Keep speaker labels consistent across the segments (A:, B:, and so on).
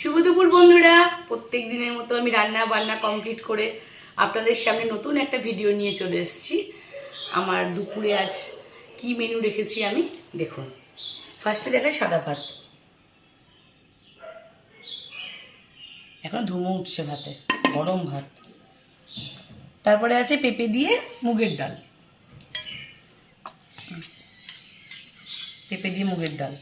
A: শুভ দুপুর, বন্ধুরা। প্রত্যেক দিনের মতো আমি রান্না বান্না কমপ্লিট করে আপনাদের সামনে নতুন একটা ভিডিও নিয়ে চলে এসেছি। আমার দুপুরে আজ কি মেনু রেখেছি আমি? দেখুন। ফার্স্টে দেখাই সাদা ভাত। এখন ধুমো উঠছে ভাতে, গরম ভাত। তারপরে আছে পেঁপে দিয়ে মুগের ডাল। পেঁপে দিয়ে মুগের ডাল।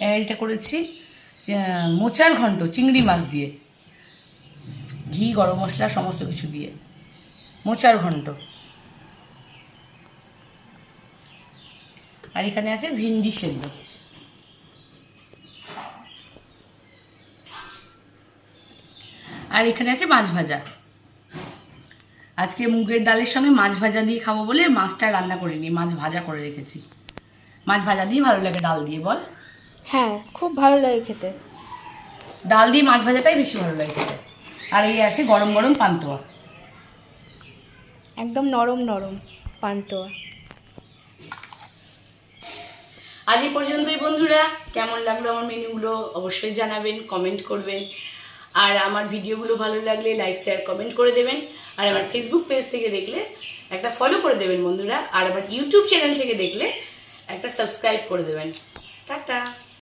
A: এটা করেছি মোচার ঘন্ট, চিংড়ি মাছ দিয়ে। ঘি, গরম মশলা, সমস্ত কিছু দিয়ে। মোচার ঘন্ট। আর এখানে আছে ভিন্ডি সেদ্ধ। আর এখানে আছে মাছ ভাজা। আজকে মুগের ডালের সঙ্গে মাছ ভাজা দিয়ে খাব বলে মাছটা রান্না করিনি, মাছ ভাজা করে রেখেছি। মাছ ভাজা দিয়ে ভালো লাগে ডাল দিয়ে, বল?
B: হ্যাঁ খুব ভালো লাগে খেতে।
A: ডাল দিয়ে মাছ ভাজাটাই বেশি ভালো লাগে খেতে। আর এই আছে গরম গরম পান্তোয়া।
B: একদম নরম নরম পান্তুয়া।
A: আজ এই পর্যন্তই বন্ধুরা। কেমন লাগল আমার মেনুগুলো অবশ্যই জানাবেন কমেন্ট করবেন। আর আমার ভিডিওগুলো ভালো লাগলে লাইক শেয়ার কমেন্ট করে দেবেন। আর আমার ফেসবুক পেজ থেকে দেখলে একটা ফলো করে দেবেন বন্ধুরা। আর আমার ইউটিউব চ্যানেল থেকে দেখলে একটা সাবস্ক্রাইব করে দেবেন। টাটা।